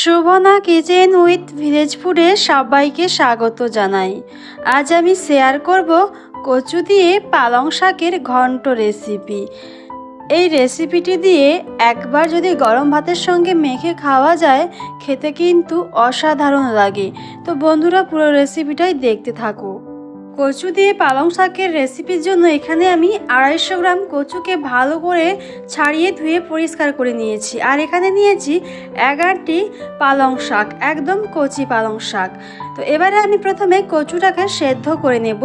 Shubhna kitchen with village ফুডে সবাইকে স্বাগত জানাই। আজ আমি শেয়ার করব কচু দিয়ে পালং শাকের ঘন্ট রেসিপি। এই রেসিপিটি দিয়ে একবার যদি গরম ভাতের সঙ্গে মেখে খাওয়া যায়, খেতে কিন্তু অসাধারণ লাগে। তো বন্ধুরা পুরো রেসিপিটাই দেখতে থাকো। কচু দিয়ে পালং শাকের রেসিপির জন্য এখানে আমি আড়াইশো গ্রাম কচুকে ভালো করে ছাড়িয়ে ধুয়ে পরিষ্কার করে নিয়েছি। আর এখানে নিয়েছি এগারোটি পালং শাক, একদম কচি পালং শাক। তো এবারে আমি প্রথমে কচুটাকে সেদ্ধ করে নেব।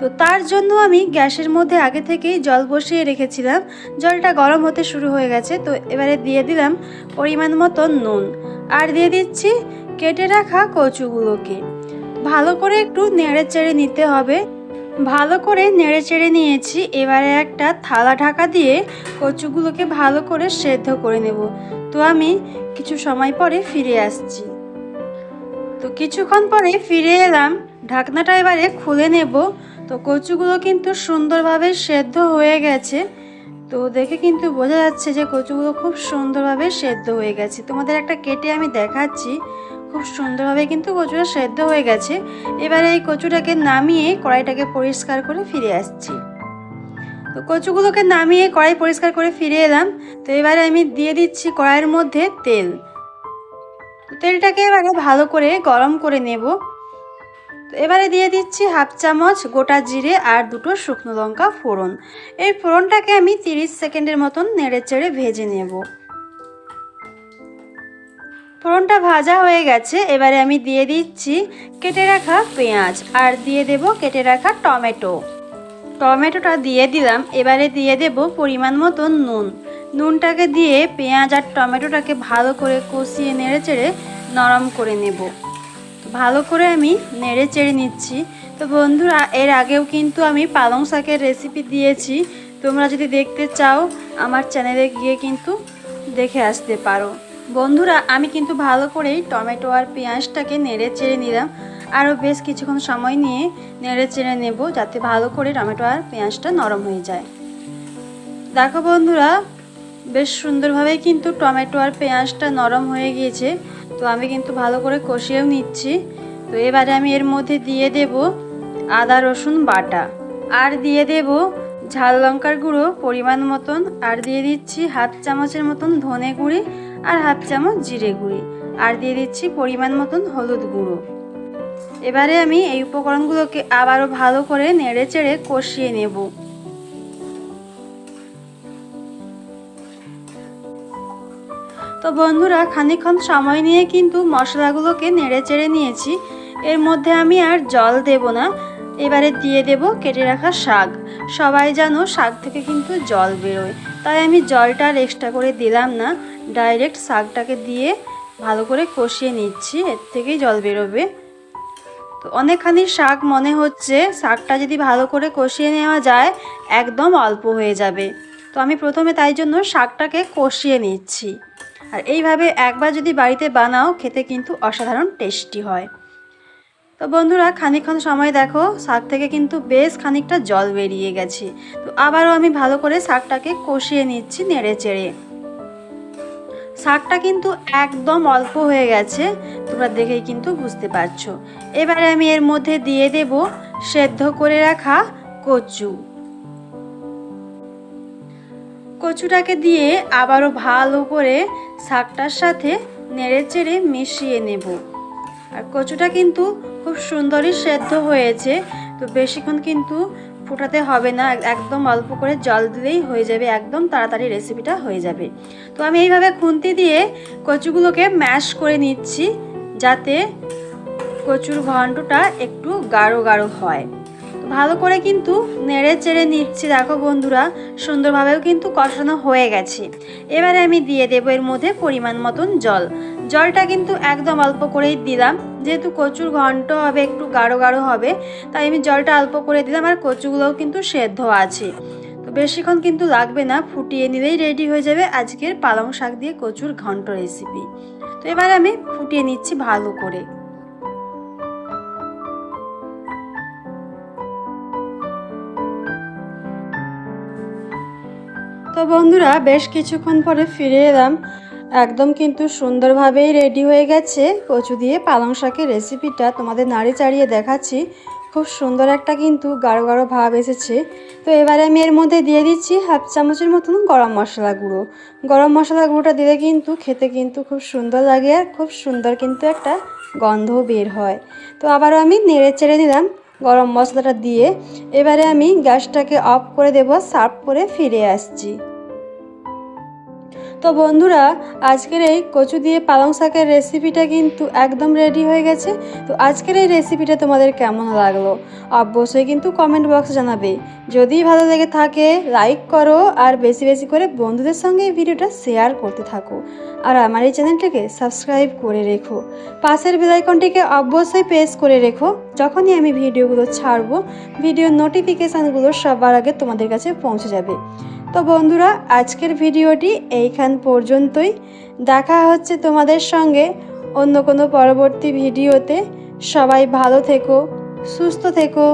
তো তার জন্য আমি গ্যাসের মধ্যে আগে থেকেই জল বসিয়ে রেখেছিলাম। জলটা গরম হতে শুরু হয়ে গেছে। তো এবারে দিয়ে দিলাম পরিমাণ মতো নুন। আর দিয়ে দিচ্ছি কেটে রাখা কচুগুলোকে। ভালো করে একটু নেড়ে চেড়ে নিতে হবে। ভালো করে নেড়ে চেড়ে নিয়েছি। এবারে একটা থালা ঢাকা দিয়ে কচুগুলোকে ভালো করে সেদ্ধ করে নেব। তো আমি কিছু সময় পরে ফিরে আসছি। তো কিছুক্ষণ পরে ফিরে এলাম। ঢাকনাটা এবারে খুলে নেব। তো কচুগুলো কিন্তু সুন্দরভাবে সেদ্ধ হয়ে গেছে। তো দেখে কিন্তু বোঝা যাচ্ছে যে কচুগুলো খুব সুন্দরভাবে সেদ্ধ হয়ে গেছে। তোমাদের একটা কেটে আমি দেখাচ্ছি। খুব সুন্দরভাবে কিন্তু কচুটা সেদ্ধ হয়ে গেছে। এবারে এই কচুটাকে নামিয়ে কড়াইটাকে পরিষ্কার করে ফিরে আসছি। তো কচুগুলোকে নামিয়ে কড়াই পরিষ্কার করে ফিরে এলাম। তো এবারে আমি দিয়ে দিচ্ছি কড়াইয়ের মধ্যে তেল। তেলটাকে এবারে ভালো করে গরম করে নেব। তো এবারে দিয়ে দিচ্ছি হাফ চামচ গোটা জিরে আর দুটো শুকনো লঙ্কা ফোড়ন। এই ফোড়নটাকে আমি তিরিশ সেকেন্ডের মতন নেড়ে চেড়ে ভেজে নেব। ফোড়নটা ভাজা হয়ে গেছে, এবারে আমি দিয়ে দিচ্ছি কেটে রাখা পেঁয়াজ আর দিয়ে দেব কেটে রাখা টমেটো। টমেটোটা দিয়ে দিলাম, এবারে দিয়ে দেব পরিমাণ মতো নুন। নুনটাকে দিয়ে পেঁয়াজ আর টমেটোটাকে ভালো করে কষিয়ে নেড়ে চেড়ে নরম করে নেব। ভালো করে আমি নেড়ে চেড়ে নিচ্ছি। তো বন্ধুরা, এর আগেও কিন্তু আমি পালং শাকের রেসিপি দিয়েছি। তোমরা যদি দেখতে চাও, আমার চ্যানেলে গিয়ে কিন্তু দেখে আসতে পারো। বন্ধুরা, আমি কিন্তু ভালো করেই টমেটো আর পেঁয়াজটাকে নেড়ে চেড়ে নিলাম। আরও বেশ কিছুক্ষণ সময় নিয়ে নেড়ে চেড়ে নেব যাতে ভালো করে টমেটো আর পেঁয়াজটা নরম হয়ে যায়। দেখো বন্ধুরা, বেশ সুন্দরভাবে কিন্তু টমেটো আর পেঁয়াজটা নরম হয়ে গিয়েছে। তো আমি কিন্তু ভালো করে কষিয়েও নিচ্ছি। তো এবারে আমি এর মধ্যে দিয়ে দেব আদা, রসুন, বাটা। আর দিয়ে দেব ঝাল লঙ্কার গুঁড়ো পরিমাণ মতন। আর দিয়ে দিচ্ছি হাত চামচের মতন ধনে গুঁড়ি। আর হাফ চামচ জিরে গুঁড়ি, আর দিয়ে দিচ্ছি পরিমাণ মতন হলুদ গুঁড়ো। এবারে আমি এই উপকরণগুলোকে আবারও ভালো করে নেড়ে চেড়ে কষিয়ে নেব। তো বন্ধুরা খানিক্ষণ সময় নিয়ে কিন্তু মশলাগুলোকে নেড়ে চেড়ে নিয়েছি। এর মধ্যে আমি আর জল দেব না। এবারে দিয়ে দেব কেটে রাখা শাক। সবাই জানো শাক থেকে কিন্তু জল বেরোয়। তাই আমি জলটা আর এক্সট্রা করে দিলাম না। ডাইরেক্ট শাকটাকে দিয়ে ভালো করে কষিয়ে নিচ্ছি, এর থেকেই জল বেরোবে। তো অনেকখানি শাক মনে হচ্ছে শাকটা যদি ভালো করে কষিয়ে নেওয়া যায়, একদম অল্প হয়ে যাবে। তো আমি প্রথমে তাই জন্য শাকটাকে কষিয়ে নিচ্ছি। আর এইভাবে একবার যদি বাড়িতে বানাও, খেতে কিন্তু অসাধারণ টেস্টি হয়। তো বন্ধুরা, খানিকক্ষণ সময় দেখো, শাক থেকে কিন্তু বেশ খানিকটা জল বেরিয়ে গেছে। তো আবারও আমি ভালো করে শাকটাকে কষিয়ে নিচ্ছি নেড়ে চেড়ে। শাকটা কিন্তু একদম অল্প হয়ে গেছে, তোমরা দেখেই কিন্তু বুঝতে পারছ। এবারে আমি এর মধ্যে দিয়ে দেব সেদ্ধ করে রাখা কচু। কচুটাকে দিয়ে আবারও ভালো করে শাকটার সাথে নেড়ে চেড়ে মিশিয়ে নেব। আর কচুটা কিন্তু খুব সুন্দরই সেদ্ধ হয়েছে, তো বেশিক্ষণ কিন্তু ফোটাতে হবে না একদম অল্প করে জল দিলেই হয়ে যাবে, একদম তাড়াতাড়ি রেসিপিটা হয়ে যাবে। তো আমি এইভাবে খুন্তি দিয়ে কচুগুলোকে ম্যাশ করে নিচ্ছি, যাতে কচুর ঘন্টটা একটু গাঢ় গাঢ় হয়। ভালো করে কিন্তু নেড়ে চেড়ে নিচ্ছি, দেখো বন্ধুরা, সুন্দরভাবেও কিন্তু কষানো হয়ে গেছে। এবারে আমি দিয়ে দেবো এর মধ্যে পরিমাণ মতন জল। জলটা কিন্তু একদম অল্প করেই দিলাম। যেহেতু কচুর ঘন্ট হবে, একটু গাঢ় গাঢ় হবে, তাই আমি জলটা অল্প করে দিলাম আর কচুগুলোও কিন্তু সেদ্ধ আছে। তো বেশিক্ষণ কিন্তু লাগবে না, ফুটিয়ে নিলেই রেডি হয়ে যাবে আজকের পালং শাক দিয়ে কচুর ঘন্ট রেসিপি তো এবার আমি ফুটিয়ে নিচ্ছি ভালো করে। তো বন্ধুরা, বেশ কিছুক্ষণ পরে ফিরে এলাম। একদম কিন্তু সুন্দরভাবেই রেডি হয়ে গেছে। কচু দিয়ে পালং শাকের রেসিপিটা তোমাদের নাড়ি চাড়িয়ে দেখাচ্ছি। খুব সুন্দর একটা কিন্তু গাঢ় গাঢ় ভাব এসেছে। তো এবারে আমি এর মধ্যে দিয়ে দিচ্ছি হাফ চামচের মতন গরম মশলা গুঁড়ো। গরম মশলা গুঁড়োটা দিলে কিন্তু খেতে কিন্তু খুব সুন্দর লাগে আর খুব সুন্দর কিন্তু একটা গন্ধ বের হয়। তো আবারও আমি নেড়ে চেড়ে দিলাম গরম মশলাটা দিয়ে। এবারে আমি গ্যাসটাকে অফ করে দেব, সার্ভ করে ফিরে আসছি। তো বন্ধুরা, আজকের এই কচু দিয়ে পালং শাকের রেসিপিটা কিন্তু একদম রেডি হয়ে গেছে। তো আজকের এই রেসিপিটা তোমাদের কেমন লাগল? অবশ্যই কিন্তু কমেন্ট বক্সে জানাবে। যদি ভালো লেগে থাকে লাইক করো আর বেশি বেশি করে বন্ধুদের সঙ্গে এই ভিডিওটা শেয়ার করতে থাকো। আর আমার এই চ্যানেলটাকে সাবস্ক্রাইব করে রেখো। পাশের বেলাইকনটিকে অবশ্যই প্রেস করে রেখো। যখনই আমি ভিডিওগুলো ছাড়বো ভিডিও নোটিফিকেশানগুলো সবার আগে তোমাদের কাছে পৌঁছে যাবে। তো বন্ধুরা, আজকের ভিডিওটি এইখান পর্যন্তই। দেখা হচ্ছে তোমাদের সঙ্গে অন্য কোনো পরবর্তী ভিডিওতে। সবাই ভালো থেকো, সুস্থ থেকো।